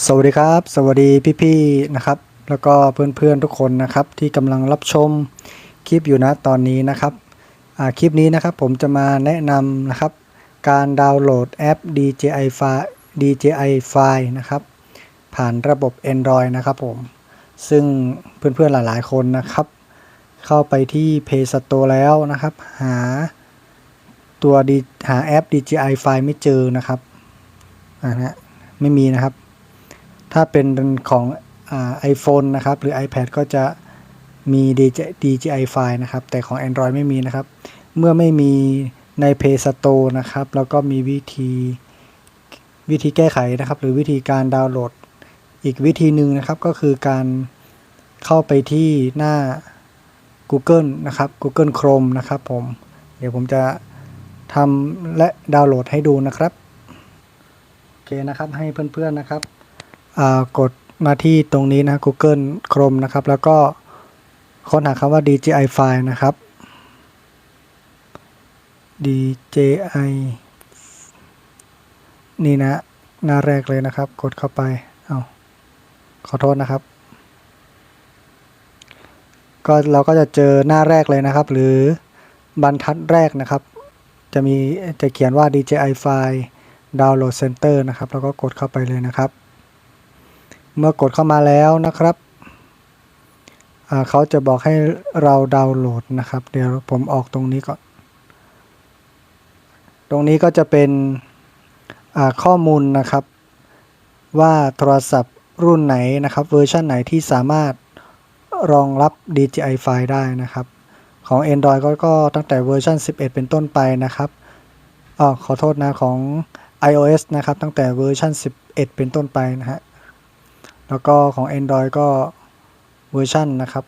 สวัสดีครับ สวัสดีพี่ๆนะครับ แล้วก็เพื่อนๆทุกคนนะครับ ที่กำลังรับชมคลิปอยู่นะตอนนี้นะครับคลิปนี้นะครับผมจะมาแนะนำนะครับ การดาวน์โหลดแอป DJI File DJI File นะครับ ผ่านระบบ Android นะครับผม ซึ่งเพื่อนๆหลายๆคนนะครับ เข้าไปที่ Play Store แล้วนะครับ หาตัวดีหาแอป DJI File ไม่เจอนะครับอ่านะไม่มีนะครับ ถ้าเป็นของอ่า iPhone นะครับ หรือ iPad ก็จะมี DJI File นะครับ แต่ของ Android ไม่มีนะครับ เมื่อไม่มีใน Play Store นะครับ แล้วก็มีวิธีวิธีแก้ไขนะครับ หรือวิธีการดาวน์โหลด อีกวิธีหนึ่งนะครับ ก็คือการเข้าไปที่หน้า Google นะครับ Google Chrome นะครับผม เดี๋ยวผมจะทำและดาวน์โหลดให้ดูนะครับ โอเคนะครับ ให้เพื่อนๆนะครับ กดมาที่ตรงนี้นะ Google Chrome นะครับ แล้วก็ค้นหาคำว่า DJI File นะครับ DJI นี่นะ หน้าแรกเลยนะครับ กดเข้าไป เอาขอโทษนะครับ ก็เราก็จะเจอหน้าแรกเลยนะครับ หรือบรรทัดแรกนะครับ จะมีจะเขียนว่า DJI File Download Center นะครับ แล้วก็กดเข้าไปเลยนะครับ เมื่อกดเข้ามาแล้วนะครับ เขาจะบอกให้เราดาวน์โหลดนะครับ เดี๋ยวผมออกตรงนี้ก่อน ตรงนี้ก็จะเป็นข้อมูลนะครับ ว่าโทรศัพท์รุ่นไหนนะครับ เวอร์ชันไหนที่สามารถรองรับ DJI File ได้นะครับ ของ Android ก็ก็ตั้งแต่เวอร์ชัน11 เป็นต้นไปนะครับอ๋อขอโทษนะของ iOS นะครับ ตั้งแต่เวอร์ชัน11 เป็นต้นไปนะฮะ แล้วก็ของ Android ก็เวอร์ชันนะครับ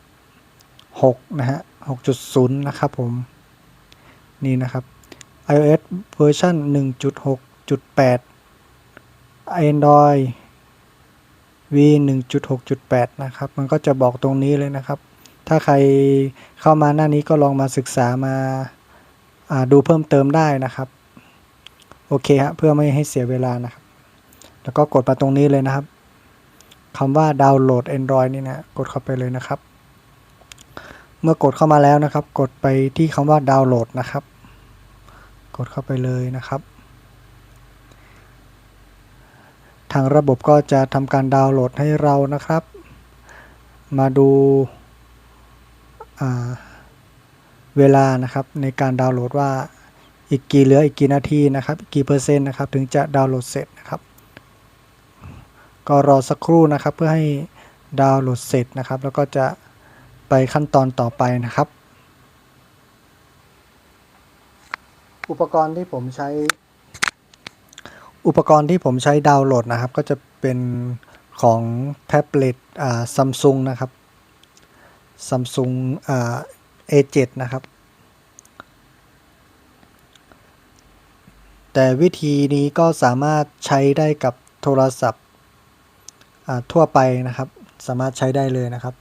6 นะฮะ 6.0 นะครับผม นี่นะครับ iOS เวอร์ชัน1.6.8 Android V 1.6.8 นะครับ มันก็จะบอกตรงนี้เลยนะครับ ถ้าใครเข้ามาหน้านี้ก็ลองมาศึกษามาาดูเพิ่มเติมได้นะครับ โอเคฮะ เพื่อไม่ให้เสียเวลานะครับ แล้วก็กดมาตรงนี้เลยนะครับ คำว่าดาวน์โหลด Android นี่นะกดเข้าไปเลยนะครับ เมื่อกดเข้ามาแล้วนะครับ กดไปที่คำว่าดาวน์โหลดนะครับ กดเข้าไปเลยนะครับ ทางระบบก็จะทำการดาวน์โหลดให้เรานะครับ มาดูาเวลานะครับในการดาวน์โหลดว่าอีกกี่เหลืออีกกี่นาทีนะครับอีกกี่เปอร์เซ็นต์นะครับถึงจะดาวน์โหลดเสร็จนะครับ ก็รอสักครู่นะครับเพื่อให้ดาวน์โหลดเสร็จนะครับ แล้วก็จะไปขั้นตอนต่อไปนะครับ อุปกรณ์ที่ผมใช้ อุปกรณ์ที่ผมใช้ดาวน์โหลดนะครับ ก็จะเป็นของแท็บเล็ตอ่าซัมซุงนะครับซัมซุงอ่า A7 นะครับ แต่วิธีนี้ก็สามารถใช้ได้กับโทรศัพท์ ทั่วไปนะครับ สามารถใช้ได้เลยนะครับ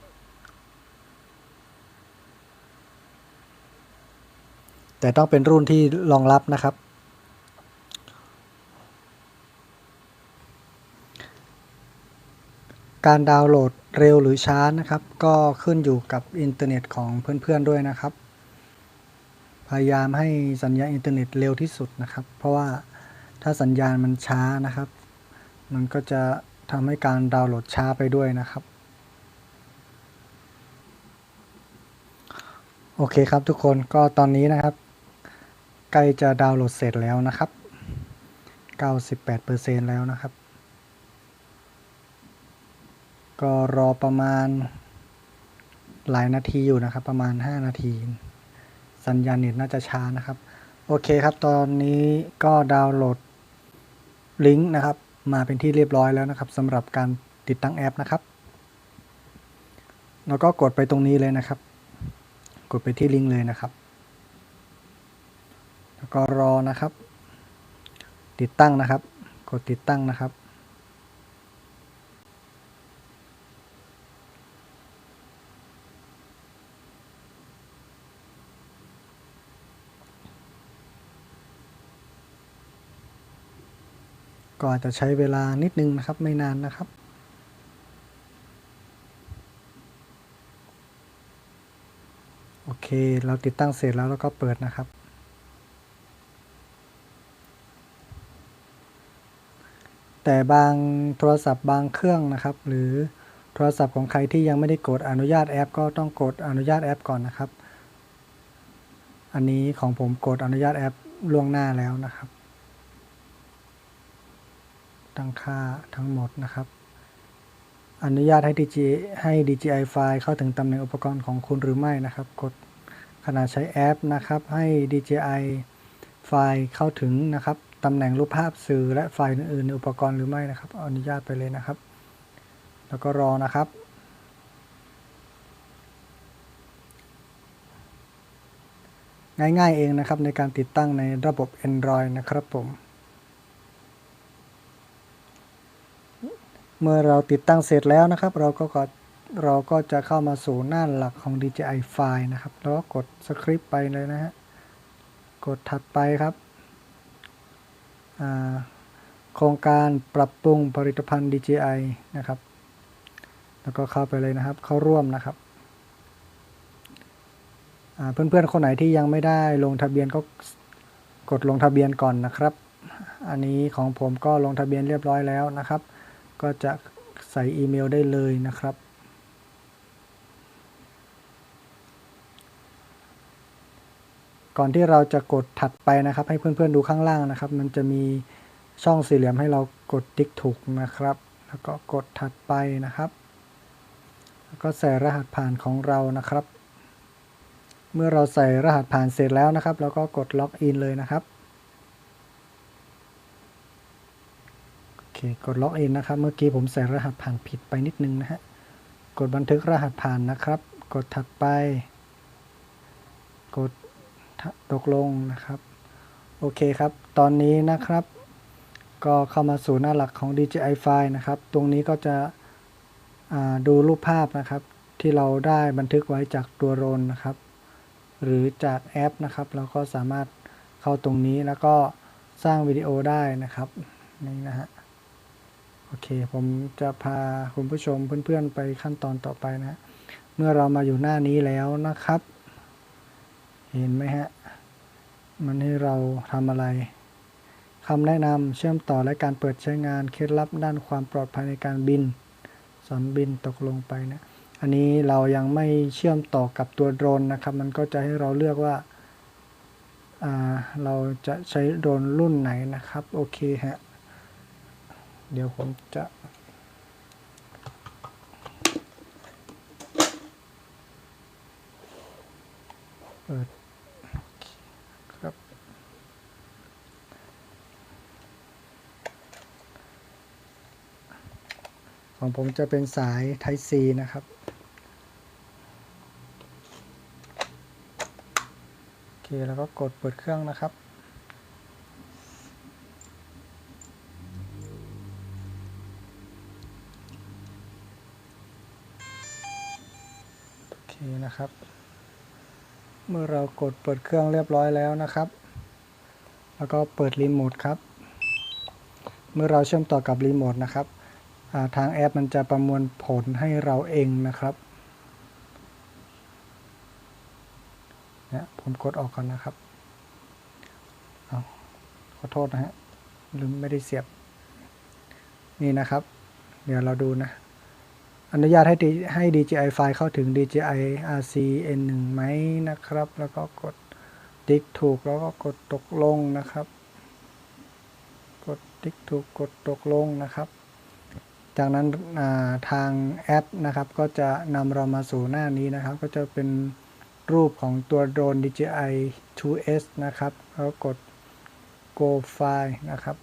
แต่ต้องเป็นรุ่นที่รองรับนะครับ การดาวน์โหลดเร็วหรือช้านะครับ ก็ขึ้นอยู่กับอินเทอร์เน็ตของเพื่อนๆด้วยนะครับ พยายามให้สัญญาณอินเทอร์เน็ตเร็วที่สุดนะครับ เพราะว่าถ้าสัญญาณมันช้านะครับ มันก็จะ ทำให้การดาวน์โหลดช้าไปด้วยนะครับ โอเคครับทุกคนก็ตอนนี้นะครับ ใกล้จะดาวน์โหลดเสร็จแล้วนะครับ 98%แล้วนะครับ ก็รอประมาณหลายนาทีอยู่นะครับ ประมาณ 5 นาที สัญญาณเน็ตน่าจะช้านะครับ โอเคครับ ตอนนี้ก็ดาวน์โหลดลิงก์นะครับ มาเป็นที่เรียบร้อยแล้วนะครับสำหรับการติดตั้งแอปนะครับ แล้วก็กดไปตรงนี้เลยนะครับ กดไปที่ลิงก์เลยนะครับ แล้วก็รอนะครับ ติดตั้งนะครับ กดติดตั้งนะครับ อาจจะใช้เวลานิดนึงนะครับไม่นานนะครับ โอเค เราติดตั้งเสร็จแล้วเราก็เปิดนะครับ แต่บางโทรศัพท์บางเครื่องนะครับ หรือโทรศัพท์ของใครที่ยังไม่ได้กดอนุญาตแอป ก็ต้องกดอนุญาตแอปก่อนนะครับ อันนี้ของผมกดอนุญาตแอปล่วงหน้าแล้วนะครับ ตั้งค่าทั้งหมดนะครับ อนุญาตให้ DG ให้ DJI ไฟล์เข้าถึงตำแหน่งอุปกรณ์ของคุณหรือไม่นะครับ กดขณะใช้แอปนะครับ ให้ DJI ไฟล์เข้าถึงนะครับตำแหน่งรูปภาพสื่อและไฟล์อื่นๆในอุปกรณ์หรือไม่นะครับ อนุญาตไปเลยนะครับ แล้วก็รอนะครับง่ายๆเองนะครับในการติดตั้งในระบบ Android นะครับผม เมื่อเราติดตั้งเสร็จแล้วนะครับ เราก็กดเราก็จะเข้ามาสู่หน้าหลักของ DJI File นะครับ แล้วก็กดสคริปต์ไปเลยนะฮะ กดถัดไปครับโครงการปรับปรุงผลิตภัณฑ์ DJI นะครับ แล้วก็เข้าไปเลยนะครับ เข้าร่วมนะครับเพื่อนๆ คนไหนที่ยังไม่ได้ลงทะเบียนก็กดลงทะเบียนก่อนนะครับ อันนี้ของผมก็ลงทะเบียนเรียบร้อยแล้วนะครับ ก็จะใส่อีเมลได้เลยนะครับ ก่อนที่เราจะกดถัดไปนะครับ ให้เพื่อนๆดูข้างล่างนะครับ มันจะมีช่องสี่เหลี่ยมให้เรากดติ๊กถูกนะครับ แล้วก็กดถัดไปนะครับ แล้วก็ใส่รหัสผ่านของเรานะครับ เมื่อเราใส่รหัสผ่านเสร็จแล้วนะครับ เราก็กดล็อกอินเลยนะครับ โอเค กดล็อกอินนะครับ เมื่อกี้ผมใส่รหัสผ่านผิดไปนิดนึงนะฮะ กดบันทึกรหัสผ่านนะครับ กดถัดไป กดตกลงนะครับ โอเคครับ ตอนนี้นะครับ ก็เข้ามาสู่หน้าหลักของ DJI File นะครับ ตรงนี้ก็จะดูรูปภาพนะครับ ที่เราได้บันทึกไว้จากตัวโรนนะครับ หรือจากแอปนะครับ เราก็สามารถเข้าตรงนี้แล้วก็สร้างวิดีโอได้นะครับ นี่นะฮะ โอเค ผมจะพาคุณผู้ชมเพื่อนๆไปขั้นตอนต่อไปนะ เมื่อเรามาอยู่หน้านี้แล้วนะครับ เห็นไหมฮะ มันให้เราทำอะไรคำแนะนำเชื่อมต่อและการเปิดใช้งานเคล็ดลับด้านความปลอดภัยในการบิน สอนบินตกลงไปนะ อันนี้เรายังไม่เชื่อมต่อกับตัวโดรนนะครับ มันก็จะให้เราเลือกว่า เราจะใช้โดรนรุ่นไหนนะครับ โอเคฮะ เดี๋ยวผมจะเปิดครับ ของผมจะเป็นสาย Type C นะครับโอเคแล้วก็กดเปิดเครื่องนะครับ โอเคนะครับ เมื่อเรากดเปิดเครื่องเรียบร้อยแล้วนะครับ แล้วก็เปิดรีโมทครับ เมื่อเราเชื่อมต่อกับรีโมทนะครับทางแอปมันจะประมวลผลให้เราเองนะครับเนี่ยผมกดออกก่อนนะครับเอาขอโทษนะฮะลืมไม่ได้เสียบ นี่นะครับ เดี๋ยวเราดูนะ อนุญาตให้ให้ DJI ไฟล์เข้าถึง DJI RCN1 ไหมนะครับ แล้วก็กดติ๊กถูกแล้วก็กดตกลงนะครับ กดติ๊กถูกกดตกลงนะครับ จากนั้นทางแอปนะครับ ก็จะนำเรามาสู่หน้านี้นะครับ ก็จะเป็นรูปของตัวโดรน DJI 2S นะครับ แล้วกด Go File นะครับ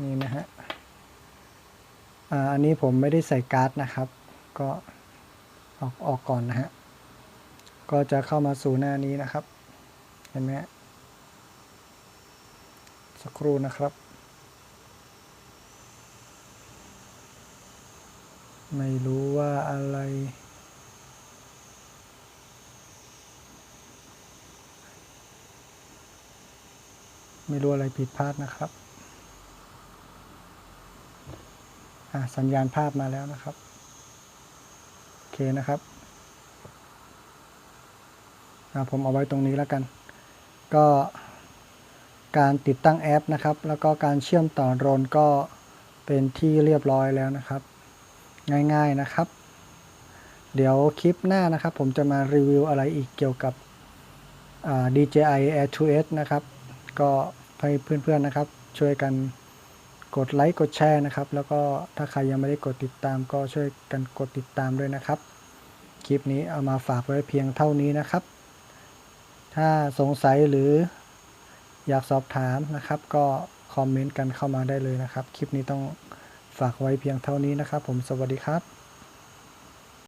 นี่นะฮะ อันนี้ผมไม่ได้ใส่การ์ดนะครับ ก็ออกออกก่อนนะฮะ ก็จะเข้ามาสู่หน้านี้นะครับ เห็นไหมสักครู่นะครับ ไม่รู้ว่าอะไร ไม่รู้อะไรผิดพลาดนะครับ อะ สัญญาณภาพมาแล้วนะครับ โอเคนะครับผมเอาไว้ตรงนี้แล้วกัน ก็การติดตั้งแอปนะครับ แล้วก็การเชื่อมต่อโดรนก็เป็นที่เรียบร้อยแล้วนะครับ ง่ายๆนะครับ เดี๋ยวคลิปหน้านะครับ ผมจะมารีวิวอะไรอีกเกี่ยวกับ DJI Air 2S นะครับ ก็ให้เพื่อนๆนะครับ ช่วยกัน กดไลค์กดแชร์นะครับ แล้วก็ถ้าใครยังไม่ได้กดติดตามก็ช่วยกันกดติดตามด้วยนะครับ คลิปนี้เอามาฝากไว้เพียงเท่านี้นะครับ ถ้าสงสัยหรืออยากสอบถามนะครับ ก็คอมเมนต์กันเข้ามาได้เลยนะครับ คลิปนี้ต้องฝากไว้เพียงเท่านี้นะครับ ผมสวัสดีครับ